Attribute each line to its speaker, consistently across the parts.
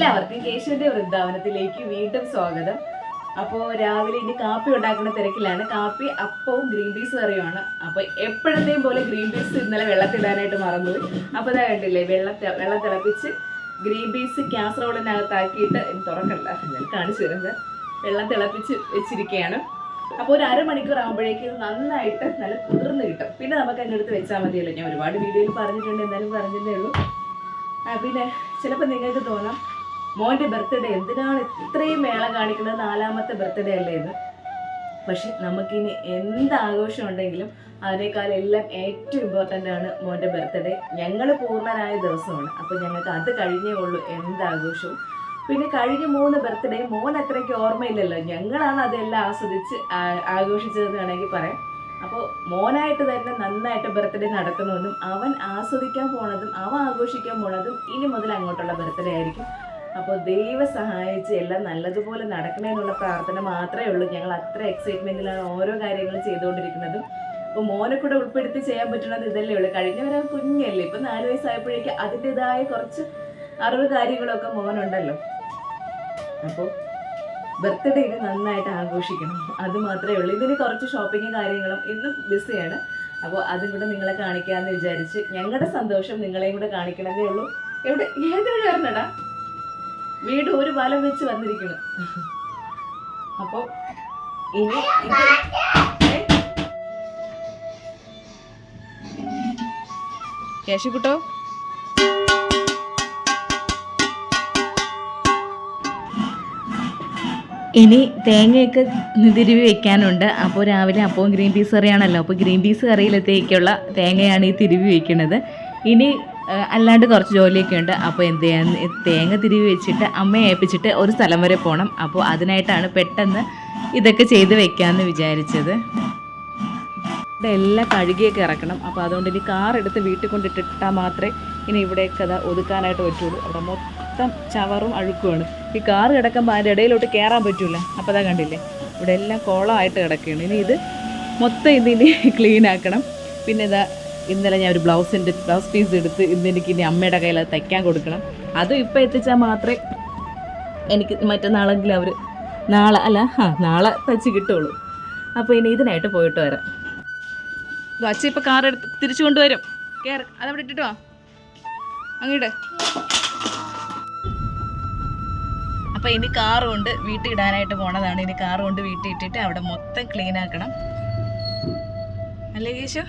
Speaker 1: എല്ലാവർക്കും കേശുവിന്റെ വൃന്ദാവനത്തിലേക്ക് വീണ്ടും സ്വാഗതം. അപ്പോൾ രാവിലെ ഇനി കാപ്പി ഉണ്ടാക്കുന്ന തിരക്കിലാണ്. കാപ്പി അപ്പവും ഗ്രീൻ പീസ് കറിയുമാണ്. അപ്പോൾ എപ്പോഴത്തെയും പോലെ ഗ്രീൻ പീസ് ഇന്നലെ വെള്ളത്തിടാനായിട്ട് മറന്നുപോയി. അപ്പോൾ ഇതാ കണ്ടില്ലേ വെള്ളം വെള്ളം തിളപ്പിച്ച് ഗ്രീൻ പീസ് കാസറോളിനകത്താക്കിയിട്ട് തുറക്കണ്ട. ഞാൻ കാണിച്ചു തരുന്നത്. വെള്ളം തിളപ്പിച്ച് വെച്ചിരിക്കുകയാണ്. അപ്പോൾ ഒരു അരമണിക്കൂർ ആകുമ്പോഴേക്കും നന്നായിട്ട് നല്ല കുതിർന്ന് കിട്ടും. പിന്നെ നമുക്ക് അതിന്റെ അടുത്ത് വെച്ചാൽ മതിയല്ലോ. ഞാൻ ഒരുപാട് വീഡിയോയിൽ പറഞ്ഞിട്ടുണ്ട് എന്നാലും പറഞ്ഞതേ ഉള്ളൂ. പിന്നെ ചിലപ്പോൾ നിങ്ങൾക്ക് തോന്നാം മോന്റെ ബർത്ത്ഡേ എന്തിനാണ് ഇത്രയും മേള കാണിക്കുന്നത്? നാലാമത്തെ ബർത്ത്ഡേ അല്ലേ ഇത്? പക്ഷെ നമുക്കിനി എന്ത് ആഘോഷം ഉണ്ടെങ്കിലും അതിനേക്കാൾ എല്ലാം ഏറ്റവും ഇമ്പോർട്ടന്റ് ആണ് മോന്റെ ബർത്ത്ഡേ ഞങ്ങൾ പൂർണനായ ദിവസമാണ്. അപ്പോൾ ഞങ്ങൾക്ക് അത് കഴിഞ്ഞേ ഉള്ളൂ എന്ത് ആഘോഷവും പിന്നെ കഴിഞ്ഞ മൂന്ന് ബർത്ത്ഡേ മോൻ അത്രയ്ക്ക് ഓർമ്മയില്ലല്ലോ. ഞങ്ങളാണ് അതെല്ലാം ആസ്വദിച്ച് ആഘോഷിച്ചത് വേണമെങ്കിൽ പറയാം. അപ്പോൾ മോനായിട്ട് തന്നെ നന്നായിട്ട് ബർത്ത്ഡേ നടത്തണമെന്നും അവൻ ആസ്വദിക്കാൻ പോണതും അവൻ ആഘോഷിക്കാൻ പോണതും ഇനി മുതൽ അങ്ങോട്ടുള്ള ബർത്ത്ഡേ ആയിരിക്കും. അപ്പോൾ ദൈവം സഹായിച്ച് എല്ലാം നല്ലതുപോലെ നടക്കണമെന്നുള്ള പ്രാർത്ഥന മാത്രമേ ഉള്ളൂ. ഞങ്ങൾ അത്ര എക്സൈറ്റ്മെന്റിലാണ് ഓരോ കാര്യങ്ങളും ചെയ്തുകൊണ്ടിരിക്കുന്നതും. അപ്പോൾ മോനെ കൂടെ ഉൾപ്പെടുത്തി ചെയ്യാൻ പറ്റുന്നത് ഇതല്ലേ ഉള്ളൂ. കഴിഞ്ഞ വരെ കുഞ്ഞല്ലേ. ഇപ്പം നാല് വയസ്സായപ്പോഴേക്ക് അതിന്റെതായ കുറച്ച് അറിവ് കാര്യങ്ങളൊക്കെ മോനുണ്ടല്ലോ. അപ്പോൾ ബർത്ത്ഡേ ഇത് നന്നായിട്ട് ആഘോഷിക്കണം. അത് മാത്രമേ ഉള്ളൂ. ഇതിന് കുറച്ച് ഷോപ്പിങ്ങും കാര്യങ്ങളും ഇന്നും ബിസിയാണ് അപ്പോൾ അതും കൂടെ നിങ്ങളെ കാണിക്കാമെന്ന് വിചാരിച്ച് ഞങ്ങളുടെ സന്തോഷം നിങ്ങളെയും കൂടെ കാണിക്കണമെന്നേ ഉള്ളൂ. എവിടെ? ഏതൊരു കാരണടാ വീട് ഒരു വലം വെച്ച് വന്നിരിക്കണം. അപ്പോൾ ഇനി കേശുക്കുട്ടോ? ഇനി തേങ്ങയൊക്കെ തിരുവി വെക്കാനുണ്ട്. അപ്പോൾ രാവിലെ അപ്പവും ഗ്രീൻ പീസ് കറിയാണല്ലോ. അപ്പോൾ ഗ്രീൻ പീസ് കറിയിലത്തേക്കുള്ള തേങ്ങയാണ് ഈ തിരുവി വെക്കുന്നത് ഇനി അല്ലാണ്ട് കുറച്ച് ജോലിയൊക്കെ ഉണ്ട്. അപ്പോൾ എന്ത് ചെയ്യാൻ തേങ്ങ തിരിവ് വെച്ചിട്ട് അമ്മയെ ഏൽപ്പിച്ചിട്ട് ഒരു സ്ഥലം വരെ പോകണം അപ്പോൾ അതിനായിട്ടാണ് പെട്ടെന്ന് ഇതൊക്കെ ചെയ്ത് വെക്കാമെന്ന് വിചാരിച്ചത്. ഇവിടെ എല്ലാം കഴുകിയൊക്കെ ഇറക്കണം. അപ്പോൾ അതുകൊണ്ട് ഇനി കാർ എടുത്ത് വീട്ടിൽ കൊണ്ടിട്ടിട്ടാൽ മാത്രമേ ഇനി ഇവിടെയൊക്കെ അത് ഒതുക്കാനായിട്ട് പറ്റുള്ളൂ. അവിടെ മൊത്തം ചവറും അഴുക്കുമാണ്. ഈ കാർ കിടക്കുമ്പോൾ അതിന്റെ ഇടയിലോട്ട് കയറാൻ പറ്റൂല. അപ്പോൾ അതാ കണ്ടില്ലേ? ഇവിടെ എല്ലാം കോളമായിട്ട് കിടക്കുകയാണ്. ഇനി ഇത് മൊത്തം ഇതിനി ക്ലീൻ ആക്കണം. പിന്നെ ഇതാ ഇന്നലെ ഞാൻ ഒരു ബ്ലൗസിന്റെ ബ്ലൗസ് പീസ് എടുത്ത് ഇന്ന് എനിക്ക് ഇനി അമ്മയുടെ കയ്യിൽ അത് തയ്ക്കാൻ കൊടുക്കണം. അതും ഇപ്പോൾ എത്തിച്ചാൽ മാത്രമേ എനിക്ക് മറ്റന്നാളെങ്കിലും അവർ നാളെ അല്ല ആ നാളെ തയ്ച്ച് കിട്ടുള്ളൂ. അപ്പോൾ ഇനി ഇതിനായിട്ട് പോയിട്ട് വരാം. അച്ഛൻ ഇപ്പോൾ കാർ എടുത്ത് തിരിച്ചു കൊണ്ടുവരും. കയറി അതവിടെ ഇട്ടിട്ട് വാ. അങ്ങോട്ട്. അപ്പോൾ ഇനി കാർ കൊണ്ട് വീട്ടിൽ ഇടാനായിട്ട് പോണതാണ്. ഇനി കാർ കൊണ്ട് വീട്ടിൽ ഇട്ടിട്ട് അവിടെ മൊത്തം ക്ലീൻ ആക്കണം. അല്ലേ കേശു?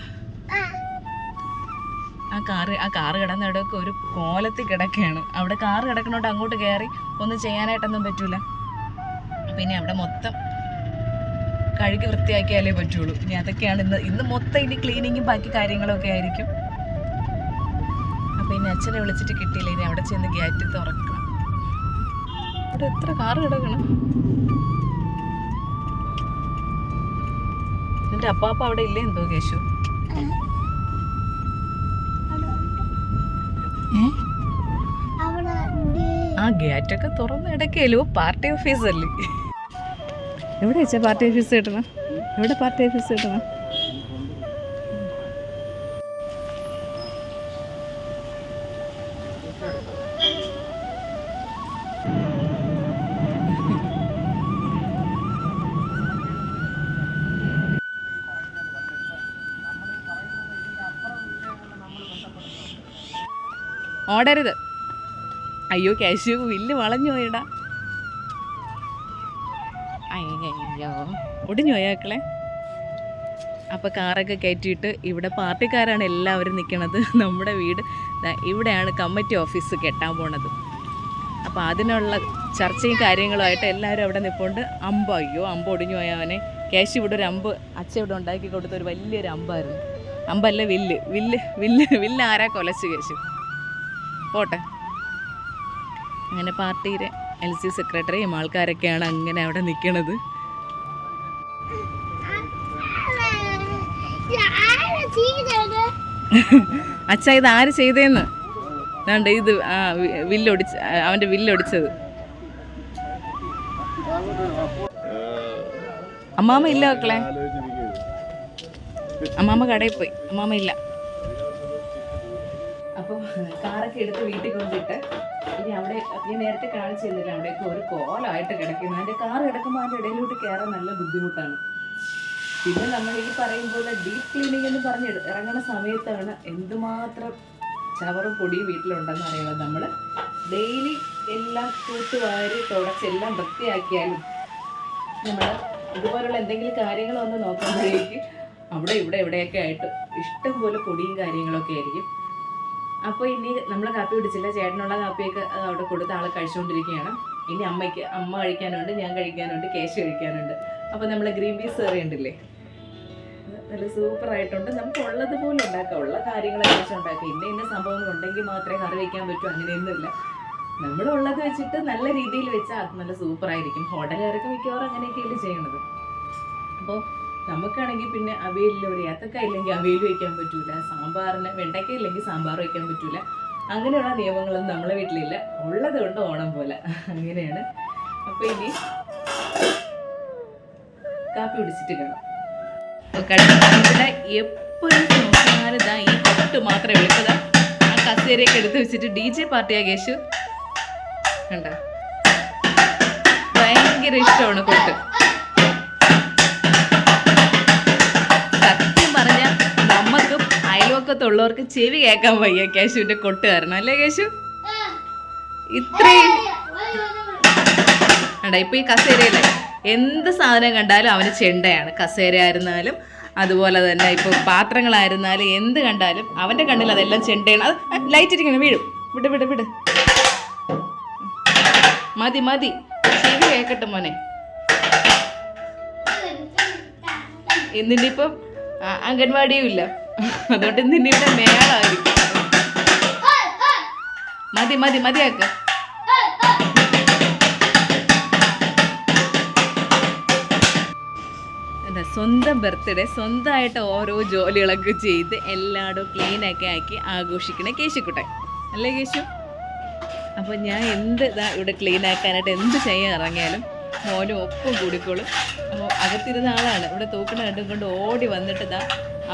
Speaker 1: ആ കാറ് ആ കാറ് കിടന്ന ഇടയ്ക്ക് ഒരു കോലത്തിൽ കിടക്കുകയാണ്. അവിടെ കാറ് കിടക്കണോണ്ട് അങ്ങോട്ട് കയറി ഒന്നും ചെയ്യാനായിട്ടൊന്നും പറ്റൂല. പിന്നെ അവിടെ മൊത്തം കഴുകി വൃത്തിയാക്കിയാലേ പറ്റുള്ളൂ. ഇനി അതൊക്കെയാണ് ഇന്ന് ഇന്ന് മൊത്തം ഇനി ക്ലീനിങ്ങും ബാക്കി കാര്യങ്ങളൊക്കെ ആയിരിക്കും. അപ്പൊ ഇനി അച്ഛനെ വിളിച്ചിട്ട് കിട്ടിയില്ല. ഇനി അവിടെ ചെന്ന് ഗ്യാറ്റ് തുറക്കണം. അവിടെ എത്ര കാറ് കിടക്കണം? നിന്റെ അപ്പാപ്പ അവിടെ ഇല്ലേ എന്തോ കേശു? ആ ഗേറ്റൊക്കെ തുറന്ന് ഇടയ്ക്കല്ലോ. പാർട്ടി ഓഫീസല്ലേ. എവിടെ വെച്ചാ പാർട്ടി ഓഫീസ് കിട്ടണം? എവിടെ പാർട്ടി ഓഫീസ് കിട്ടണം? ഓടരുത്. അയ്യോ കാശു വില്ല് വളഞ്ഞു പോയിടാ. അയ്യോ ഒടിഞ്ഞു പോയാക്കളെ അപ്പോൾ കാറൊക്കെ കയറ്റിയിട്ട് ഇവിടെ പാർട്ടിക്കാരാണ് എല്ലാവരും നിൽക്കണത് നമ്മുടെ വീട് ഇവിടെയാണ് കമ്മിറ്റി ഓഫീസ് കെട്ടാൻ പോണത്. അപ്പോൾ അതിനുള്ള ചർച്ചയും കാര്യങ്ങളുമായിട്ട് എല്ലാവരും അവിടെ നിൽപ്പുണ്ട് അമ്പ അയ്യോ അമ്പ ഒടിഞ്ഞു പോയവനെ കേശ് ഇവിടെ ഒരു അമ്പ് അച്ഛ ഇവിടെ ഉണ്ടാക്കി കൊടുത്ത ഒരു വലിയൊരു അമ്പായിരുന്നു. അമ്പല്ല വില്ല് വില്ല് വില്ല് വില്ല് ആരാ കൊലച്ച് കേശു പോട്ടെ. അങ്ങനെ പാർട്ടിയിലെ എൽ സി സെക്രട്ടറിയും ആൾക്കാരൊക്കെയാണ് അങ്ങനെ അവിടെ നിൽക്കണത് അച്ഛ ഇത് ആര് ചെയ്തേന്ന്? വേണ്ട ഇത് ആ വില്ലൊടിച്ച അവന്റെ വില്ലൊടിച്ചത്. അമ്മാമ ഇല്ല മക്കളെ. അമ്മാമ്മ കടയിൽ പോയി. അമ്മാമ ഇല്ല. അപ്പോൾ കാറൊക്കെ എടുത്ത് വീട്ടിൽ കൊണ്ടിട്ട് ഇനി അവിടെ ഞാൻ നേരത്തെ കാണിച്ചു തന്നില്ല അവിടെയൊക്കെ ഒരു കോലമായിട്ട് കിടക്കുന്നു. അതിന്റെ കാർ കിടക്കുമ്പോൾ അതിന്റെ ഇടയിലോട്ട് കയറാൻ നല്ല ബുദ്ധിമുട്ടാണ്. പിന്നെ നമ്മൾ ഈ പറയും പോലെ ഡീപ്പ് ക്ലീനിങ് എന്ന് പറഞ്ഞ് ഇറങ്ങുന്ന സമയത്താണ് എന്തുമാത്രം ചവറും പൊടിയും വീട്ടിലുണ്ടെന്ന് അറിയണം നമ്മൾ ഡെയിലി എല്ലാം തൂത്തുവാരി തുടച്ച് എല്ലാം വൃത്തിയാക്കിയാലും നമ്മൾ ഇതുപോലുള്ള എന്തെങ്കിലും കാര്യങ്ങൾ വന്ന് നോക്കുമ്പോഴേക്ക് അവിടെ ഇവിടെ എവിടെയൊക്കെ ആയിട്ട് ഇഷ്ടം പോലെ പൊടിയും കാര്യങ്ങളൊക്കെ ആയിരിക്കും. അപ്പോൾ ഇനി നമ്മൾ കാപ്പി കുടിച്ചില്ല. ചേട്ടനുള്ള കാപ്പിയൊക്കെ അവിടെ കൊടുത്ത് ആളെ കഴിച്ചുകൊണ്ടിരിക്കുകയാണ് ഇനി അമ്മയ്ക്ക് അമ്മ കഴിക്കാനുണ്ട് ഞാൻ കഴിക്കാനുണ്ട് കേശ് കഴിക്കാനുണ്ട്. അപ്പോൾ നമ്മൾ ഗ്രീൻ പീസ് കറി ഉണ്ടല്ലേ? നല്ല സൂപ്പറായിട്ടുണ്ട്. നമുക്ക് ഉള്ളതുപോലെ ഉണ്ടാക്കാം. ഉള്ള കാര്യങ്ങളൊക്കെ വെച്ച് ഉണ്ടാക്കാം. ഇന്ന ഇന്ന സംഭവങ്ങൾ ഉണ്ടെങ്കിൽ മാത്രമേ കറി വയ്ക്കാൻ പറ്റൂ. അങ്ങനെയൊന്നുമില്ല. നമ്മൾ ഉള്ളത് വെച്ചിട്ട് നല്ല രീതിയിൽ വെച്ചാൽ അത് നല്ല സൂപ്പറായിരിക്കും. ഹോട്ടലുകാരൊക്കെ മിക്കവാറും അങ്ങനെയൊക്കെയല്ലേ ചെയ്യണത്. അപ്പോൾ നമുക്കാണെങ്കിൽ പിന്നെ അവയിലുള്ള ഒരു ഏത്തക്ക ഇല്ലെങ്കിൽ അവയിൽ വയ്ക്കാൻ പറ്റൂല സാമ്പാറിന് വെണ്ടയ്ക്ക ഇല്ലെങ്കിൽ സാമ്പാർ വയ്ക്കാൻ പറ്റൂല. അങ്ങനെയുള്ള നിയമങ്ങളൊന്നും നമ്മളെ വീട്ടിലില്ല. ഉള്ളത് കൊണ്ട് ഓണം പോലെ. അങ്ങനെയാണ്. അപ്പോൾ ഇനി കാപ്പി കുടിച്ചിട്ട് കാണാം എപ്പോഴും നോക്കിയാലും ഈ കൊട്ട് മാത്രമേ വിളിച്ചതാ ആ കസേരയൊക്കെ എടുത്ത് വെച്ചിട്ട് ഡി ജെ പാർട്ടിയാ കേശു. കണ്ട? ഭയങ്കര ഇഷ്ടമാണ് കൊട്ട് അയൽവക്കത്തുള്ളവർക്ക് ചെവി കേൾക്കാൻ വയ്യ കേശുവിന്റെ കൊട്ട് കാരണം. അല്ലേ കേശു? ഇത്രയും കണ്ട ഇപ്പൊ ഈ കസേരയിലെ എന്ത് സാധനം കണ്ടാലും അവന് ചെണ്ടയാണ്. കസേര ആയിരുന്നാലും അതുപോലെ തന്നെ ഇപ്പോൾ പാത്രങ്ങളായിരുന്നാലും എന്ത് കണ്ടാലും അവന്റെ കണ്ണിൽ അതെല്ലാം ചെണ്ടയാണ്. അത് ലൈറ്റ് ഇരിക്കണം വീഴും. വിട് വിട് വിട്. മതി മതി. ചെവി കേക്കട്ടെ മോനെ. എന്നിട്ടിപ്പം ഇപ്പം അംഗൻവാടിയും ഇല്ല. അതുകൊണ്ട് ഇന്നിന്റെ ഇവിടെ മേളായിരിക്കും. മതി മതി മതിയാക്ക. സ്വന്തം ബർത്ത്ഡേ സ്വന്തമായിട്ട് ഓരോ ജോലികളൊക്കെ ചെയ്ത് എല്ലായിടും ക്ലീനൊക്കെ ആക്കി ആഘോഷിക്കണ കേശുക്കുട്ടൻ. അല്ലേ കേശു? അപ്പോൾ ഞാൻ എന്ത് ഇതാ ഇവിടെ ക്ലീൻ ആക്കാനായിട്ട് എന്ത് ചെയ്യാൻ ഇറങ്ങിയാലും മോനും ഒപ്പം കൂടിക്കോളും. അപ്പോൾ അകത്തിരുന്ന ആളാണ്. ഇവിടെ തൂക്കണ കണ്ടും കൊണ്ട് ഓടി വന്നിട്ട് ഇതാ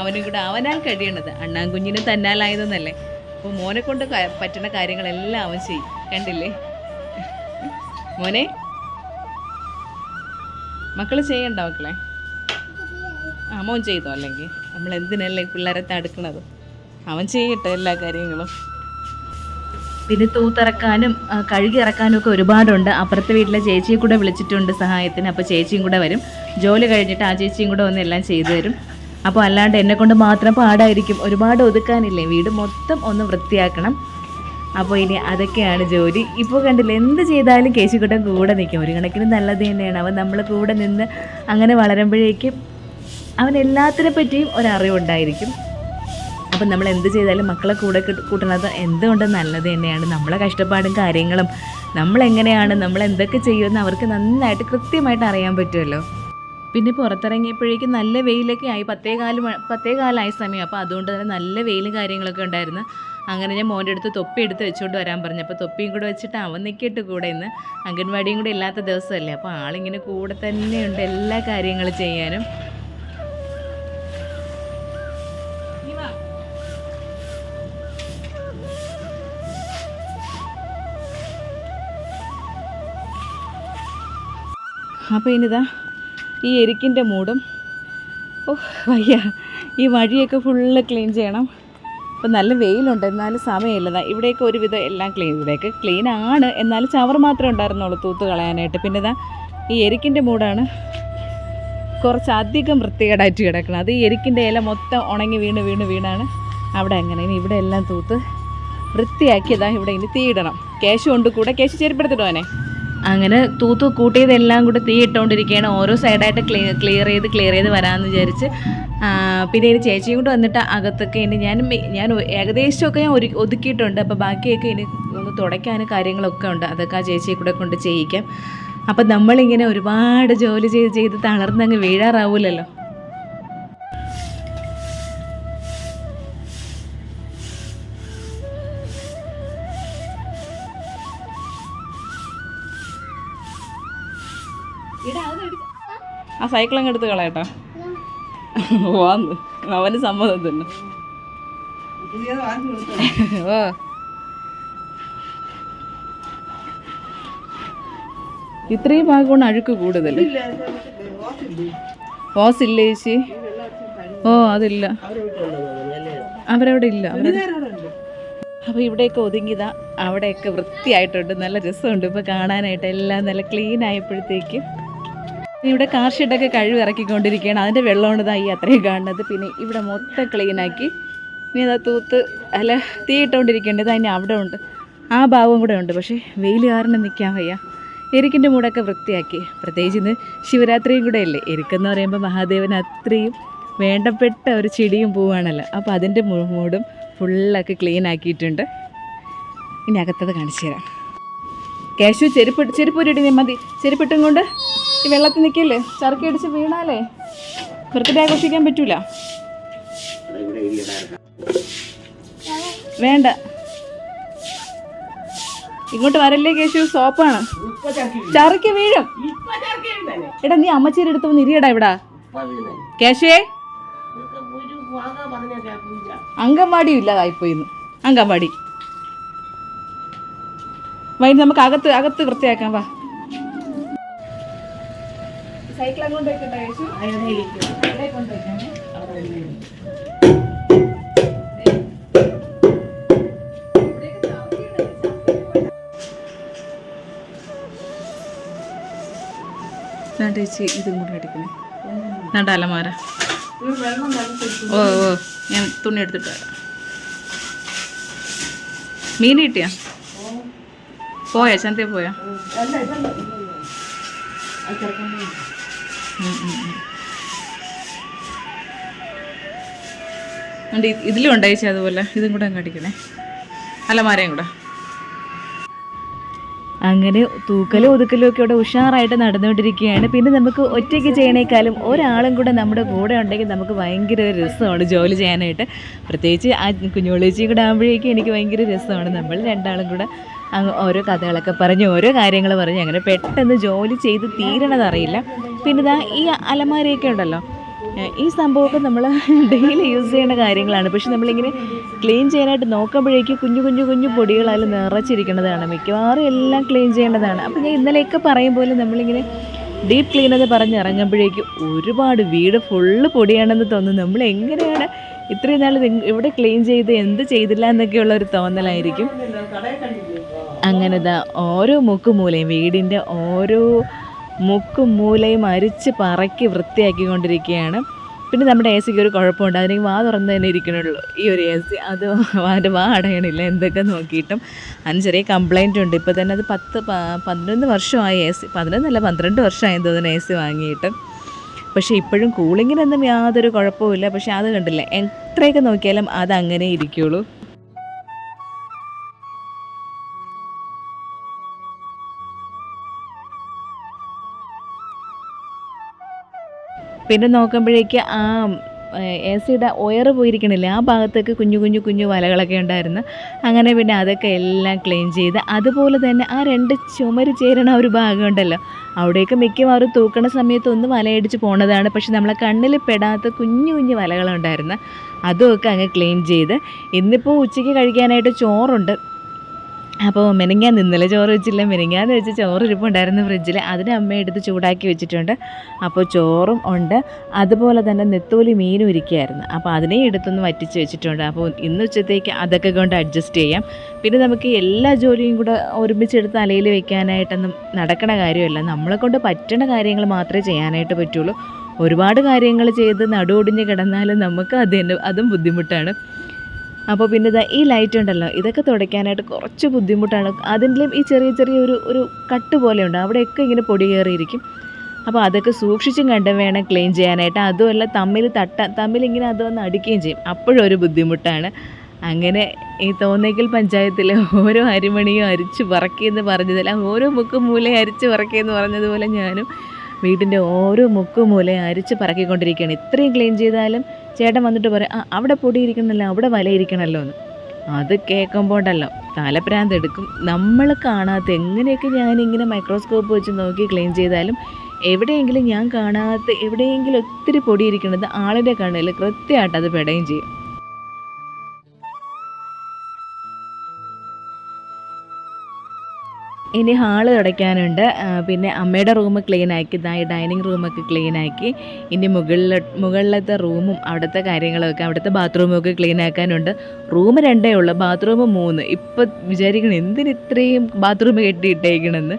Speaker 1: അവനും കൂടെ അവനാൽ കഴിയണത്. അണ്ണാൻ കുഞ്ഞിനും തന്നാലായതെന്നല്ലേ. അപ്പോൾ മോനെ കൊണ്ട് പറ്റുന്ന കാര്യങ്ങളെല്ലാം അവൻ ചെയ്യും. കണ്ടില്ലേ? മോനെ? മക്കൾ ചെയ്യണ്ട മക്കളെ? ആ മോൻ ചെയ്തോ അല്ലെങ്കിൽ നമ്മൾ എന്തിനല്ലേ പിള്ളേരെ തടുക്കണത്? അവൻ ചെയ്യട്ടെ എല്ലാ കാര്യങ്ങളും. പിന്നെ തൂത്തിറക്കാനും കഴുകിറക്കാനും ഒക്കെ ഒരുപാടുണ്ട്. അപ്പുറത്തെ വീട്ടിലെ ചേച്ചിയെ കൂടെ വിളിച്ചിട്ടുണ്ട് സഹായത്തിന്. അപ്പോൾ ചേച്ചിയും കൂടെ വരും. ജോലി കഴിഞ്ഞിട്ട് ആ ചേച്ചിയും കൂടെ വന്ന് എല്ലാം ചെയ്തു തരും. അപ്പോൾ അല്ലാണ്ട് എന്നെ കൊണ്ട് മാത്രം പാടായിരിക്കും. ഒരുപാട് ഒതുക്കാനില്ലേ? വീട് മൊത്തം ഒന്ന് വൃത്തിയാക്കണം. അപ്പോൾ ഇനി അതൊക്കെയാണ് ജോലി. ഇപ്പോൾ കണ്ടില്ല എന്ത് ചെയ്താലും കേശുക്കുട്ടൻ കൂടെ നിൽക്കും. ഒരു കണക്കിന് നല്ലത് തന്നെയാണ്. അവൻ നമ്മൾ കൂടെ നിന്ന് അങ്ങനെ വളരുമ്പോഴേക്കും അവൻ എല്ലാത്തിനെ പറ്റിയും ഒരറിവുണ്ടായിരിക്കും. അപ്പം നമ്മൾ എന്ത് ചെയ്താലും മക്കളെ കൂടെ കൂട്ടണത് എന്തുകൊണ്ട് നല്ലത് തന്നെയാണ്? നമ്മളെ കഷ്ടപ്പാടും കാര്യങ്ങളും നമ്മളെങ്ങനെയാണ് നമ്മൾ എന്തൊക്കെ ചെയ്യുമെന്ന് അവർക്ക് നന്നായിട്ട് കൃത്യമായിട്ട് അറിയാൻ പറ്റുമല്ലോ. പിന്നെ പുറത്തിറങ്ങിയപ്പോഴേക്കും നല്ല വെയിലൊക്കെ ആയി. പത്തേകാൽ പത്തേ പത്തേകാലായ സമയം. അപ്പോൾ അതുകൊണ്ട് തന്നെ നല്ല വെയിലും കാര്യങ്ങളൊക്കെ ഉണ്ടായിരുന്നു. അങ്ങനെ ഞാൻ മോന്റെ അടുത്ത് തൊപ്പി എടുത്ത് വെച്ചുകൊണ്ട് വരാൻ പറഞ്ഞു. അപ്പോൾ തൊപ്പിയും കൂടെ വെച്ചിട്ട് അവൻ നിൽക്കിയിട്ട് കൂടെ ഇന്ന് അംഗൻവാടിയും കൂടെ ഇല്ലാത്ത ദിവസമല്ലേ. അപ്പോൾ ആളിങ്ങനെ കൂടെ തന്നെയുണ്ട് എല്ലാ കാര്യങ്ങളും ചെയ്യാനും. അപ്പോൾ ഇനിതാ ഈ എരിക്കിന്റെ മൂടും. ഓ വയ്യ. ഈ വഴിയൊക്കെ ഫുള്ള് ക്ലീൻ ചെയ്യണം. ഇപ്പം നല്ല വെയിലുണ്ട് എന്നാലും സമയമില്ല. ഇവിടെയൊക്കെ ഒരുവിധം എല്ലാം ക്ലീൻ ഇവിടെയൊക്കെ ക്ലീൻ ആണ് എന്നാലും ചവർ മാത്രമേ ഉണ്ടായിരുന്നുള്ളൂ തൂത്ത് കളയാനായിട്ട്. പിന്നെ ഇതാ ഈ എരിക്കിന്റെ മൂടാണ്. കുറച്ചധികം വൃത്തികേടായിട്ട് കിടക്കണം. അത് ഈ എരിക്കിന്റെ ഇല മൊത്തം ഉണങ്ങി വീണ് വീണ് വീണാണ്. അവിടെ അങ്ങനെ ഇനി ഇവിടെ എല്ലാം തൂത്ത് വൃത്തിയാക്കിയതാണ് ഇവിടെ ഇനി തീയിടണം. കേശു കൊണ്ട് കൂടെ. കേശു ചെരുപ്പെടുത്തിടുവാനെ അങ്ങനെ തൂത്ത് കൂട്ടിയതെല്ലാം കൂടെ തീ ഇട്ടുകൊണ്ടിരിക്കുകയാണ് ഓരോ സൈഡായിട്ട് ക്ലിയർ ക്ലിയർ ചെയ്ത് ക്ലിയർ ചെയ്ത് വരാമെന്ന് വിചാരിച്ച്. പിന്നെ ഇനി ചേച്ചിയും കൂടെ വന്നിട്ട് അകത്തൊക്കെ ഇനി ഞാൻ ഞാൻ ഏകദേശമൊക്കെ ഞാൻ ഒരു ഒതുക്കിയിട്ടുണ്ട്. അപ്പോൾ ബാക്കിയൊക്കെ ഇനി ഒന്ന് തുടയ്ക്കാൻ കാര്യങ്ങളൊക്കെ ഉണ്ട്. അതൊക്കെ ആ ചേച്ചിയെ കൂടെ കൊണ്ട് ചെയ്യിക്കാം. അപ്പം നമ്മളിങ്ങനെ ഒരുപാട് ജോലി ചെയ്ത് ചെയ്ത് തളർന്നങ്ങ് വീഴാറാവൂലല്ലോ. സൈക്കിൾ അങ്ങ് എടുത്ത് കളയട്ടോ. പോവാന്ന് അവന് സമ്മതം തന്നെ. ഓ. ഇത്രയും ഭാഗമാണ് അഴുക്ക് കൂടുതൽ. ഓസ് ഇല്ല ചേച്ചി? ഓ അതില്ല. അവരവിടെ ഇല്ല. അപ്പോൾ ഇവിടെയൊക്കെ ഒതുങ്ങിയതാ. അവിടെയൊക്കെ വൃത്തിയായിട്ടുണ്ട്. നല്ല രസമുണ്ട്. ഇപ്പോൾ കാണാനായിട്ട് എല്ലാം നല്ല ക്ലീൻ ആയപ്പോഴത്തേക്ക് ഇവിടെ കാർ ഷെഡൊക്കെ കഴിവ് ഇറക്കിക്കൊണ്ടിരിക്കുകയാണ്. അതിന്റെ വെള്ളമാണ് ഇതാ ഈ അത്രയും കാണുന്നത്. പിന്നെ ഇവിടെ മൊത്തം ക്ലീനാക്കി ഇനി അതാ തൂത്ത് അല്ല തീ ഇട്ടുകൊണ്ടിരിക്കേണ്ടത് അതിന് അവിടെ ഉണ്ട്. ആ ഭാവം കൂടെ ഉണ്ട്. പക്ഷേ വെയിൽ കാരണം നിൽക്കാൻ വയ്യ. എരിക്കിന്റെ മൂടൊക്കെ വൃത്തിയാക്കി. പ്രത്യേകിച്ച് ഇന്ന് ശിവരാത്രിയും കൂടെ അല്ലേ? എരിക്കെന്ന് പറയുമ്പോൾ മഹാദേവൻ അത്രയും വേണ്ടപ്പെട്ട ഒരു ചെടിയും പൂവാണല്ലോ. അപ്പോൾ അതിന്റെ മൂടും ഫുള്ളൊക്കെ ക്ലീൻ ആക്കിയിട്ടുണ്ട്. ഇനി അകത്തത് കാണിച്ചു തരാം. കേശു ചെരുപ്പ് ചെരുപ്പൂരിട്ടി നീ മതി. ചെരുപ്പിട്ടും കൊണ്ട് ഈ വെള്ളത്തിൽ നിൽക്കല്ലേ? ചറുക്കി അടിച്ച് വീണാലേ ബർത്ത്ഡേ ആഘോഷിക്കാൻ പറ്റൂല. വേണ്ട. ഇങ്ങോട്ട് വരല്ലേ കേശു? സോപ്പാണ്. ചറുക്കി വീഴും. എടാ നീ അമ്മച്ചീരെ അടുത്ത് വന്ന് ഇരിയടാ ഇവിടെ. കേശുവേ. അംഗൻവാടിയും ഇല്ലാതായിപ്പോയി ഇന്ന് അംഗൻവാടി. വൈകിട്ട് നമുക്ക് അകത്ത് അകത്ത് വൃത്തിയാക്കാം വാ. സൈക്കിൾ അങ്ങോട്ട് വെക്കട്ടെ യേശു അവിടെ കൊണ്ട് വെക്കാമേ. വേണ്ട ചേച്ചി ഇതും കൂടെ അടിക്കണേ വേണ്ട അലമാര. ഓ ഓ ഞാൻ തുണി എടുത്തിട്ട് വരാം. മീൻ കിട്ടിയാ? പോയാ? ചന്തയിൽ പോയാ. ഉണ്ട്, ഇത് ഇതിലും ഉണ്ടായിച്ച അതുപോലെ. ഇതും കൂടെ കാട്ടിക്കണേ അലമാരയും കൂടെ. അങ്ങനെ തൂക്കലും ഒതുക്കലും ഒക്കെ ഇവിടെ ഉഷാറായിട്ട് നടന്നുകൊണ്ടിരിക്കുകയാണ്. പിന്നെ നമുക്ക് ഒറ്റയ്ക്ക് ചെയ്യണേക്കാളും ഒരാളും കൂടെ നമ്മുടെ കൂടെ ഉണ്ടെങ്കിൽ നമുക്ക് ഭയങ്കര രസമാണ് ജോലി ചെയ്യാനായിട്ട്. പ്രത്യേകിച്ച് ആ കുഞ്ഞോളിച്ചി കൂടെ ആകുമ്പോഴേക്കും എനിക്ക് ഭയങ്കര രസമാണ്. നമ്മൾ രണ്ടാളും കൂടെ ഓരോ കഥകളൊക്കെ പറഞ്ഞ് ഓരോ കാര്യങ്ങൾ പറഞ്ഞ് അങ്ങനെ പെട്ടെന്ന് ജോലി ചെയ്ത് തീരണതറിയില്ല പിന്നെ ഇതാ ഈ അലമാരയൊക്കെ ഉണ്ടല്ലോ. ഈ സംഭവമൊക്കെ നമ്മൾ ഡെയിലി യൂസ് ചെയ്യുന്ന കാര്യങ്ങളാണ്. പക്ഷെ നമ്മളിങ്ങനെ ക്ലീൻ ചെയ്യാനായിട്ട് നോക്കുമ്പോഴേക്ക് കുഞ്ഞു കുഞ്ഞു കുഞ്ഞു പൊടികൾ അതിൽ നിറച്ചിരിക്കുന്നതാണ്. മിക്കവാറും എല്ലാം ക്ലീൻ ചെയ്യേണ്ടതാണ്. അപ്പോൾ ഞാൻ ഇന്നലെയൊക്കെ പറയും പോലെ നമ്മളിങ്ങനെ ഡീപ്പ് ക്ലീൻ എന്ന് പറഞ്ഞ് ഇറങ്ങുമ്പോഴേക്ക് ഒരുപാട് വീട് ഫുള്ള് പൊടിയാണെന്ന് തോന്നുന്നു നമ്മൾ എങ്ങനെയാണ് ഇത്രയും നാൾ ഇവിടെ ക്ലീൻ ചെയ്ത് എന്ത് ചെയ്തില്ല എന്നൊക്കെയുള്ള ഒരു തോന്നലായിരിക്കും. അങ്ങനെ ദാ ഓരോ മുക്കുമൂലയും വീടിന്റെ ഓരോ മുക്കും മൂലയും അരിച്ച് പറക്കി വൃത്തിയാക്കിക്കൊണ്ടിരിക്കുകയാണ്. പിന്നെ നമ്മുടെ എ സിക്ക് ഒരു കുഴപ്പമുണ്ട്. അതിന് വാ തുറന്ന് തന്നെ ഇരിക്കണുള്ളൂ. ഈ ഒരു എ സി അത് അതിന്റെ വാ അടയണില്ല. എന്തൊക്കെ നോക്കിയിട്ടും. അതിന് ചെറിയ കംപ്ലൈന്റ് ഉണ്ട്. ഇപ്പോൾ തന്നെ അത് പത്ത് പതിനൊന്ന് വർഷമായി എ സി പതിനൊന്നല്ല പന്ത്രണ്ട് വർഷമായി തോന്നുന്നു എ സി വാങ്ങിയിട്ട്. പക്ഷേ ഇപ്പോഴും കൂളിങ്ങിനൊന്നും യാതൊരു കുഴപ്പമില്ല പക്ഷേ അത് കണ്ടില്ല? എത്രയൊക്കെ നോക്കിയാലും അത് അങ്ങനെ ഇരിക്കുള്ളൂ. പിന്നെ നോക്കുമ്പോഴേക്ക് ആ എ സിയുടെ ഒയർ പോയിരിക്കണില്ല. ആ ഭാഗത്തേക്ക് കുഞ്ഞു കുഞ്ഞു കുഞ്ഞു വലകളൊക്കെ ഉണ്ടായിരുന്നു. അങ്ങനെ പിന്നെ അതൊക്കെ എല്ലാം ക്ലീൻ ചെയ്ത് അതുപോലെ തന്നെ ആ രണ്ട് ചുമര് ചേരണ ഒരു ഭാഗമുണ്ടല്ലോ അവിടേക്ക് മിക്കവാറും തൂക്കണ സമയത്ത് ഒന്ന് വലയടിച്ച് പോണതാണ്. പക്ഷെ നമ്മളെ കണ്ണിൽ പെടാത്ത കുഞ്ഞു കുഞ്ഞു വലകളുണ്ടായിരുന്നു. അതുമൊക്കെ അങ്ങ് ക്ലീൻ ചെയ്ത് ഇന്നിപ്പോൾ ഉച്ചയ്ക്ക് കഴിക്കാനായിട്ട് ചോറുണ്ട്. അപ്പോൾ മെനങ്ങാൻ ഇന്നലെ ചോറ് വെച്ചില്ല. മെനങ്ങാന്ന് വെച്ച് ചോറ് ഇരിപ്പുണ്ടായിരുന്നു ഫ്രിഡ്ജിൽ. അതിന് അമ്മ എടുത്ത് ചൂടാക്കി വെച്ചിട്ടുണ്ട്. അപ്പോൾ ചോറും ഉണ്ട്. അതുപോലെ തന്നെ നെത്തോലി മീനും ഇരിക്കുകയായിരുന്നു അപ്പോൾ അതിനെ എടുത്തൊന്ന് വറ്റിച്ച് വെച്ചിട്ടുണ്ട്. അപ്പോൾ ഇന്ന് ഉച്ചത്തേക്ക് അതൊക്കെ കൊണ്ട് അഡ്ജസ്റ്റ് ചെയ്യാം. പിന്നെ നമുക്ക് എല്ലാ ജോലിയും കൂടെ ഒരുമിച്ചെടുത്ത് തലയിൽ വെക്കാനായിട്ടൊന്നും നടക്കണ കാര്യമല്ല. നമ്മളെ കൊണ്ട് പറ്റണ കാര്യങ്ങൾ മാത്രമേ ചെയ്യാനായിട്ട് പറ്റുള്ളൂ. ഒരുപാട് കാര്യങ്ങൾ ചെയ്ത് നടുവൊടിഞ്ഞ് കിടന്നാലും നമുക്ക് അത് അതും ബുദ്ധിമുട്ടാണ്. അപ്പോൾ പിന്നെ ഇതാ ഈ ലൈറ്റ് ഉണ്ടല്ലോ ഇതൊക്കെ തുടയ്ക്കാനായിട്ട് കുറച്ച് ബുദ്ധിമുട്ടാണ്. അതിന്റെയും ഈ ചെറിയ ചെറിയ ഒരു ഒരു കട്ട് പോലെയുണ്ട്. അവിടെയൊക്കെ ഇങ്ങനെ പൊടി കയറിയിരിക്കും. അപ്പോൾ അതൊക്കെ സൂക്ഷിച്ചും കണ്ടും വേണം ക്ലീൻ ചെയ്യാനായിട്ട്. അതുമല്ല തമ്മിൽ തട്ട തമ്മിൽ ഇങ്ങനെ വന്ന് അടിക്കുകയും ചെയ്യും. അപ്പോഴും ഒരു ബുദ്ധിമുട്ടാണ്. അങ്ങനെ ഈ തോന്നേക്കൽ പഞ്ചായത്തിലെ ഓരോ അരിമണിയും അരിച്ച് പറക്കിയെന്ന് പറഞ്ഞതിൽ ഓരോ മുക്കും മൂലയും അരിച്ച് പറക്കിയെന്ന് പറഞ്ഞതുപോലെ ഞാനും വീടിന്റെ ഓരോ മുക്കും മൂലയും അരിച്ച് പറക്കിക്കൊണ്ടിരിക്കുകയാണ്. ഇത്രയും ക്ലീൻ ചെയ്താലും ചേട്ടൻ വന്നിട്ട് പറയും ആ അവിടെ പൊടി ഇരിക്കണമല്ലോ അവിടെ വല എന്ന്. അത് കേൾക്കുമ്പോണ്ടല്ലോ തലപ്രാന്ത് എടുക്കും. നമ്മൾ കാണാത്ത എങ്ങനെയൊക്കെ ഞാനിങ്ങനെ മൈക്രോസ്കോപ്പ് വെച്ച് നോക്കി ക്ലീൻ ചെയ്താലും എവിടെയെങ്കിലും ഞാൻ കാണാത്ത എവിടെയെങ്കിലും ഒത്തിരി പൊടിയിരിക്കണത് ആളിന്റെ കണ്ണിൽ കൃത്യമായിട്ട് അത് പെടുകയും ചെയ്യും. ഇനി ഹാൾ തുടയ്ക്കാനുണ്ട്. പിന്നെ അമ്മയുടെ റൂം ക്ലീൻ ആക്കി ഇതായി ഡൈനിങ് റൂമൊക്കെ ക്ലീൻ ആക്കി. ഇനി മുകളിൽ മുകളിലത്തെ റൂമും അവിടുത്തെ കാര്യങ്ങളൊക്കെ അവിടുത്തെ ബാത്റൂമൊക്കെ ക്ലീൻ ആക്കാനുണ്ട്. റൂം രണ്ടേ ഉള്ളൂ ബാത്റൂം മൂന്ന്. ഇപ്പം വിചാരിക്കണം എന്തിന് ഇത്രയും ബാത്റൂം കെട്ടിയിട്ടേക്കണമെന്ന്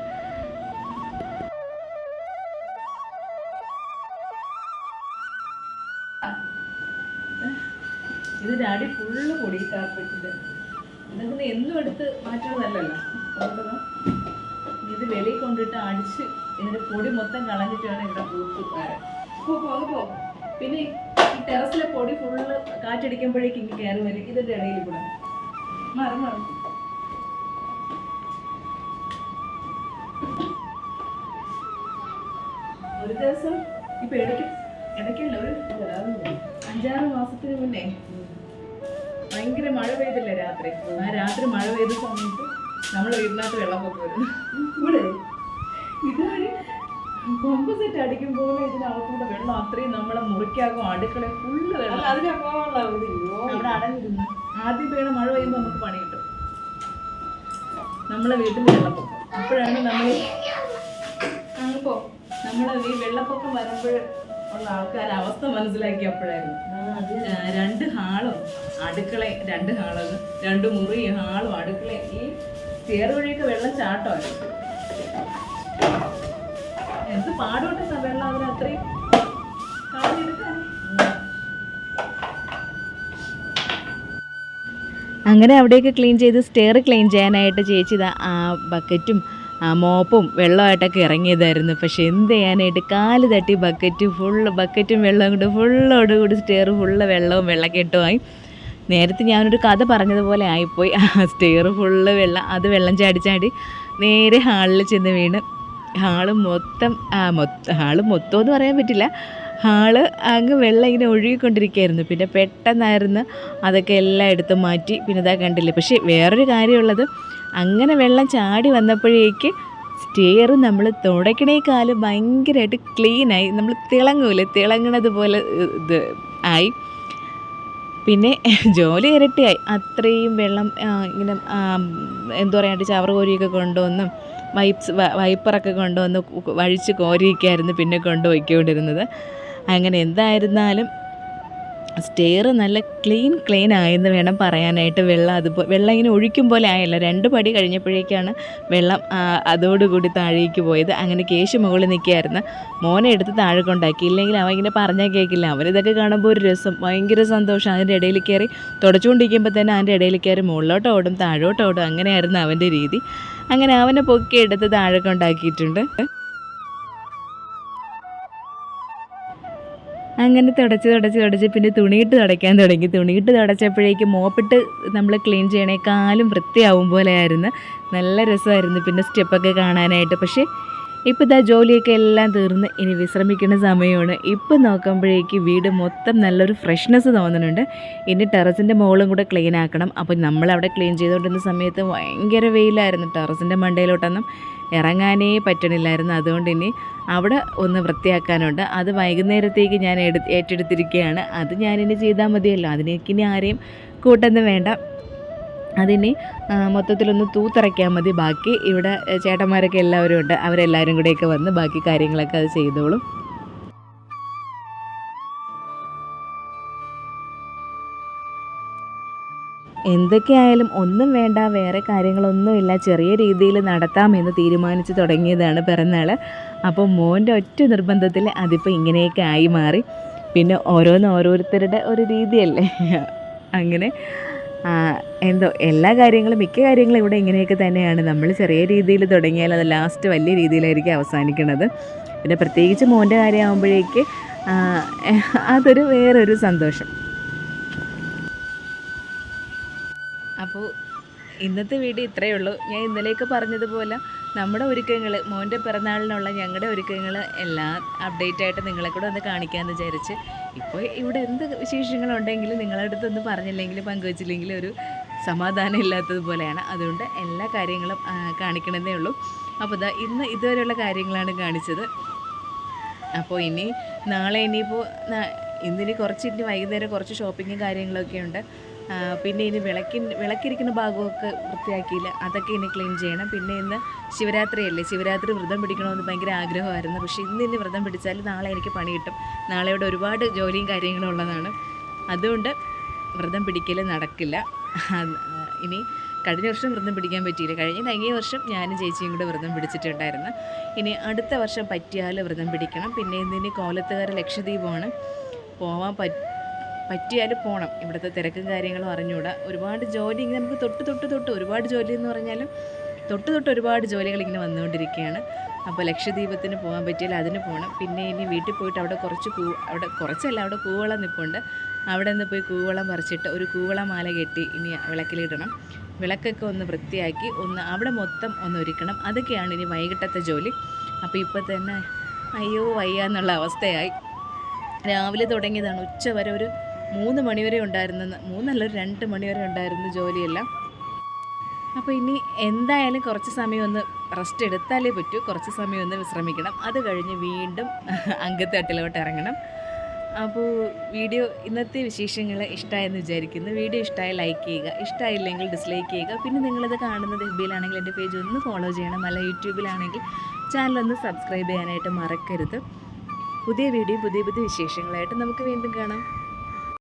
Speaker 1: ഇതിന്റെ അടി ഫുള്ള് പൊടി കാർപ്പറ്റിന്റെ എന്നും എടുത്ത് ദാ ഇത് വെളിയിൽ കൊണ്ടിട്ട് അടിച്ച് ഇതിന്റെ പൊടി മൊത്തം കളഞ്ഞിട്ടാണ് ഇവിടെ പൂത്ത് പോ, പോ. പിന്നെ ഈ ടെറസിലെ പൊടി ഫുള്ള് കാറ്റടിക്കുമ്പോഴേക്കും ഇങ്ങനെ കയറി വരും. ഇതിന്റെ ഇടയിൽ കൂടെ. മാറി ഒരു ദിവസം ഇപ്പൊ ഇടയ്ക്ക് ഇടയ്ക്കല്ല ഒരു അഞ്ചാറ് മാസത്തിന് മുന്നേ ഭയങ്കര മഴ പെയ്തില്ലേ രാത്രി. ആ രാത്രി മഴ പെയ്ത സമയത്ത് നമ്മളെ വീടിനകത്ത് വെള്ളപ്പൊക്കം വരും ഇവിടെ ഇതാണ് പമ്പ് സെറ്റ് അടിക്കും പോലെ ഇതിനകത്തൂടെ വെള്ളം അത്രയും നമ്മളെ മുറിക്കാകും അടുക്കള ഫുള്ള് വെള്ളം. അവിടെ അടഞ്ഞിരുന്നു ആദ്യം പെയ്യണ മഴ പെയ്യുമ്പോൾ നമുക്ക് പണി കിട്ടും. നമ്മളെ വീട്ടിൽ വെള്ളപ്പൊക്കം. അപ്പോഴാണ് നമ്മൾ നമ്മളെ ഈ വെള്ളപ്പൊക്കം വരുമ്പോൾ ഉള്ള ആൾക്കാർ അവസ്ഥ മനസ്സിലാക്കിയപ്പോഴായിരുന്നു ആ, രണ്ട് ഹാളും അടുക്കള രണ്ട് ഹാളും രണ്ട് മുറി ഹാളും അടുക്കള ഈ ചേറ് വഴിയൊക്കെ വെള്ളം ചാട്ടോ? എന്ത് പാടോട്ടെ വെള്ളം അതിന് അത്രയും അങ്ങനെ അവിടെയൊക്കെ ക്ലീൻ ചെയ്ത് സ്റ്റെയർ ക്ലീൻ ചെയ്യാനായിട്ട് ചേച്ചി ആ ബക്കറ്റും മോപ്പും വെള്ളമായിട്ടൊക്കെ ഇറങ്ങിയതായിരുന്നു. പക്ഷെ എന്ത് ചെയ്യാനായിട്ട് കാൽ തട്ടി ബക്കറ്റ് ഫുള്ള് ബക്കറ്റും വെള്ളം കൊണ്ട് ഫുള്ളോട് കൂടി സ്റ്റെയർ ഫുള്ള് വെള്ളവും വെള്ളക്കെട്ടുമായി നേരത്തെ ഞാനൊരു കഥ പറഞ്ഞതുപോലെ ആയിപ്പോയി. സ്റ്റെയർ ഫുള്ള് വെള്ളം അത് വെള്ളം ചാടി ചാടി നേരെ ഹാളിൽ ചെന്ന് വീണ്. ഹാൾ മൊത്തം മൊത്തം ഹാൾ മൊത്തം എന്ന് പറയാൻ പറ്റില്ല. ഹാൾ അങ്ങ് വെള്ളം ഇങ്ങനെ ഒഴുകിക്കൊണ്ടിരിക്കുകയായിരുന്നു. പിന്നെ പെട്ടെന്നായിരുന്നു അതൊക്കെ എല്ലാം എടുത്ത് മാറ്റി. പിന്നെ ഇതാ കണ്ടില്ല പക്ഷേ വേറൊരു കാര്യമുള്ളത് അങ്ങനെ വെള്ളം ചാടി വന്നപ്പോഴേക്ക് സ്റ്റെയർ നമ്മൾ തുടയ്ക്കണേക്കാൾ ഭയങ്കരമായിട്ട് ക്ലീനായി നമ്മൾ തിളങ്ങൂലേ തിളങ്ങണത് പോലെ ഇത് ആയി. പിന്നെ ജോലി ഇരട്ടിയായി. അത്രയും വെള്ളം ഇങ്ങനെ എന്തു എന്താ ചവർ കോരിയൊക്കെ കൊണ്ടുവന്നും വൈപ്സ് വൈപ്പറൊക്കെ കൊണ്ടുവന്ന് വഴിച്ച് കോരിയൊക്കെയായിരുന്നു പിന്നെ കൊണ്ടുപോയിക്കൊണ്ടിരുന്നത്. അങ്ങനെ എന്തായിരുന്നാലും സ്റ്റെയർ നല്ല ക്ലീൻ ക്ലീൻ ആയെന്ന് വേണം പറയാനായിട്ട്. വെള്ളം അതുപോലെ വെള്ളം ഇങ്ങനെ ഒഴിക്കും പോലെ ആയല്ല. രണ്ട് പടി കഴിഞ്ഞപ്പോഴേക്കാണ് വെള്ളം അതോടുകൂടി താഴേക്ക് പോയത്. അങ്ങനെ കേശു മുകളിൽ നിൽക്കുകയായിരുന്നു. മോനെ എടുത്ത് താഴെ കൊണ്ടാക്കി ഇല്ലെങ്കിൽ അവൻ ഇങ്ങനെ പറഞ്ഞാൽ കേൾക്കില്ല അവരിതൊക്കെ കാണുമ്പോൾ ഒരു രസം ഭയങ്കര സന്തോഷം. അതിന്റെ ഇടയിൽ കയറി തുടച്ചുകൊണ്ടിരിക്കുമ്പോൾ തന്നെ അതിന്റെ ഇടയിൽ കയറി മുകളിലോട്ട് ഓടും താഴോട്ട് ഓടും. അങ്ങനെയായിരുന്നു അവന്റെ രീതി. അങ്ങനെ അവനെ പൊക്കി എടുത്ത് താഴെ കൊണ്ടാക്കിയിട്ടുണ്ട് അങ്ങനെ തുടച്ച് തുടച്ച് തുടച്ച് പിന്നെ തുണിയിട്ട് തുടയ്ക്കാൻ തുടങ്ങി. തുണിയിട്ട് തുടച്ചപ്പോഴേക്ക് മോപ്പിട്ട് നമ്മൾ ക്ലീൻ ചെയ്യണേക്കാളും വൃത്തിയാവും പോലെയായിരുന്നു. നല്ല രസമായിരുന്നു പിന്നെ സ്റ്റെപ്പൊക്കെ കാണാനായിട്ട്. പക്ഷേ ഇപ്പോൾ ഇതാ ജോലിയൊക്കെ എല്ലാം തീർന്ന് ഇനി വിശ്രമിക്കുന്ന സമയമാണ്. ഇപ്പം നോക്കുമ്പോഴേക്ക് വീട് മൊത്തം നല്ലൊരു ഫ്രഷ്നെസ് തോന്നുന്നുണ്ട്. ഇനി ടെറസിന്റെ മുകളും കൂടെ ക്ലീൻ ആക്കണം. അപ്പോൾ നമ്മളവിടെ ക്ലീൻ ചെയ്തുകൊണ്ടിരുന്ന സമയത്ത് ഭയങ്കര വെയിലായിരുന്നു. ടെറസിന്റെ മണ്ടയിലോട്ടൊന്നും ഇറങ്ങാനേ പറ്റണില്ലായിരുന്നു. അതുകൊണ്ട് ഇനി അവിടെ ഒന്ന് വൃത്തിയാക്കാനുണ്ട്. അത് വൈകുന്നേരത്തേക്ക് ഞാൻ എടു ഏറ്റെടുത്തിരിക്കുകയാണ് അത് ഞാനിനി ചെയ്താൽ മതിയല്ലോ. അതിനേക്ക് ഇനി ആരെയും കൂട്ടൊന്നും വേണ്ട. അതിനി മൊത്തത്തിലൊന്ന് തൂത്തിറക്കിയാൽ മതി. ബാക്കി ഇവിടെ ചേട്ടന്മാരൊക്കെ എല്ലാവരും ഉണ്ട്. അവരെല്ലാവരും കൂടെയൊക്കെ വന്ന് ബാക്കി കാര്യങ്ങളൊക്കെ അത് ചെയ്തോളും. എന്തൊക്കെയായാലും ഒന്നും വേണ്ട വേറെ കാര്യങ്ങളൊന്നുമില്ല. ചെറിയ രീതിയിൽ നടത്താമെന്ന് തീരുമാനിച്ച് തുടങ്ങിയതാണ് പിറന്നാൾ അപ്പോൾ മോന്റെ ഒറ്റ നിർബന്ധത്തിൽ അതിപ്പോൾ ഇങ്ങനെയൊക്കെ ആയി മാറി. പിന്നെ ഓരോന്ന് ഓരോരുത്തരുടെ ഒരു രീതിയല്ലേ. അങ്ങനെ എന്തോ എല്ലാ കാര്യങ്ങളും മിക്ക കാര്യങ്ങളും ഇവിടെ ഇങ്ങനെയൊക്കെ തന്നെയാണ്. നമ്മൾ ചെറിയ രീതിയിൽ തുടങ്ങിയാൽ അത് ലാസ്റ്റ് വലിയ രീതിയിലായിരിക്കും അവസാനിക്കുന്നത് പിന്നെ പ്രത്യേകിച്ച് മോന്റെ കാര്യമാകുമ്പോഴേക്ക് അതൊരു വേറൊരു സന്തോഷം. അപ്പോൾ ഇന്നത്തെ വീഡിയോ ഇത്രയേ ഉള്ളൂ. ഞാൻ ഇന്നലെയൊക്കെ പറഞ്ഞതുപോലെ നമ്മുടെ ഒരുക്കങ്ങൾ മോന്റെ പിറന്നാളിനുള്ള ഞങ്ങളുടെ ഒരുക്കങ്ങൾ എല്ലാം അപ്ഡേറ്റ് ആയിട്ട് നിങ്ങളെ കൂടെ ഒന്ന് കാണിക്കാമെന്ന് വിചാരിച്ച് ഇപ്പോൾ ഇവിടെ എന്ത് വിശേഷങ്ങളുണ്ടെങ്കിലും നിങ്ങളുടെ അടുത്തൊന്നും പറഞ്ഞില്ലെങ്കിൽ പങ്കുവച്ചില്ലെങ്കിൽ ഒരു സമാധാനം ഇല്ലാത്തതുപോലെയാണ് അതുകൊണ്ട് എല്ലാ കാര്യങ്ങളും കാണിക്കണമെന്നേ ഉള്ളൂ. അപ്പോൾ ഇതാ ഇന്ന് ഇതുവരെയുള്ള കാര്യങ്ങളാണ് കാണിച്ചത്. അപ്പോൾ ഇനി നാളെ ഇനിയിപ്പോൾ ഇന്നിനി കുറച്ച് ഇനി വൈകുന്നേരം കുറച്ച് ഷോപ്പിങ്ങും കാര്യങ്ങളൊക്കെ ഉണ്ട്. പിന്നെ ഇനി വിളക്കി വിളക്കിരിക്കുന്ന ഭാഗമൊക്കെ വൃത്തിയാക്കിയില്ല. അതൊക്കെ ഇനി ക്ലീൻ ചെയ്യണം. പിന്നെ ഇന്ന് ശിവരാത്രിയല്ലേ? ശിവരാത്രി വ്രതം പിടിക്കണമെന്ന് ഭയങ്കര ആഗ്രഹമായിരുന്നു. പക്ഷേ ഇന്ന് ഇനി വ്രതം പിടിച്ചാൽ നാളെ എനിക്ക് പണി കിട്ടും. നാളെ ഇവിടെ ഒരുപാട് ജോലിയും കാര്യങ്ങളും ഉള്ളതാണ്. അതുകൊണ്ട് വ്രതം പിടിക്കൽ നടക്കില്ല. ഇനി കഴിഞ്ഞ വർഷം വ്രതം പിടിക്കാൻ പറ്റിയില്ല. കഴിഞ്ഞ കഴിഞ്ഞ വർഷം ഞാനും ചേച്ചിയും കൂടെ വ്രതം പിടിച്ചിട്ടുണ്ടായിരുന്നു. ഇനി അടുത്ത വർഷം പറ്റിയാൽ വ്രതം പിടിക്കണം. പിന്നെ ഇന്നിനി കോലത്തുകാര ലക്ഷദ്വീപമാണ് പോവാൻ പറ്റ പറ്റിയാൽ പോകണം ഇവിടുത്തെ തിരക്കും കാര്യങ്ങളും അറിഞ്ഞുകൂടാ. ഒരുപാട് ജോലി ഇങ്ങനെ നമുക്ക് തൊട്ട് തൊട്ട് തൊട്ട് ഒരുപാട് ജോലി എന്ന് പറഞ്ഞാലും തൊട്ട് തൊട്ട് ഒരുപാട് ജോലികൾ ഇങ്ങനെ വന്നുകൊണ്ടിരിക്കുകയാണ്. അപ്പോൾ ലക്ഷദ്വീപത്തിന് പോകാൻ പറ്റിയാൽ അതിന് പോകണം പിന്നെ ഇനി വീട്ടിൽ പോയിട്ട് അവിടെ കുറച്ച് കൂ അവിടെ കുറച്ചല്ല അവിടെ കൂവളം നിൽപ്പുണ്ട് അവിടെ നിന്ന് പോയി കൂവളം പറിച്ചിട്ട് ഒരു കൂവള മാല കെട്ടി ഇനി വിളക്കിലിടണം. വിളക്കൊക്കെ ഒന്ന് വൃത്തിയാക്കി ഒന്ന് അവിടെ മൊത്തം ഒന്ന് ഒരുക്കണം. അതൊക്കെയാണ് ഇനി വൈകിട്ടത്തെ ജോലി. അപ്പോൾ ഇപ്പോൾ തന്നെ അയ്യോ വയ്യ എന്നുള്ള അവസ്ഥയായി. രാവിലെ തുടങ്ങിയതാണ് ഉച്ച വരെ ഒരു മൂന്ന് മണിവരെ ഉണ്ടായിരുന്നെന്ന് മൂന്നല്ല രണ്ട് മണിവരെ ഉണ്ടായിരുന്നു ജോലിയെല്ലാം. അപ്പോൾ ഇനി എന്തായാലും കുറച്ച് സമയം ഒന്ന് റെസ്റ്റ് എടുത്താലേ പറ്റൂ. കുറച്ച് സമയം ഒന്ന് വിശ്രമിക്കണം. അത് കഴിഞ്ഞ് വീണ്ടും അങ്കത്തട്ടിലോട്ട് ഇറങ്ങണം. അപ്പോൾ വീഡിയോ ഇന്നത്തെ വിശേഷങ്ങൾ ഇഷ്ടമായെന്ന് വിചാരിക്കുന്നു. വീഡിയോ ഇഷ്ടമായി ലൈക്ക് ചെയ്യുക. ഇഷ്ടമായില്ലെങ്കിൽ ഡിസ്ലൈക്ക് ചെയ്യുക. പിന്നെ നിങ്ങളിത് കാണുന്നത് എഫ്ബിയിലാണെങ്കിൽ എന്റെ പേജ് ഒന്ന് ഫോളോ ചെയ്യണം. അല്ല യൂട്യൂബിലാണെങ്കിൽ ചാനലൊന്ന് സബ്സ്ക്രൈബ് ചെയ്യാനായിട്ട് മറക്കരുത്. പുതിയ വീഡിയോ പുതിയ പുതിയ വിശേഷങ്ങളായിട്ട് നമുക്ക് വീണ്ടും കാണാം.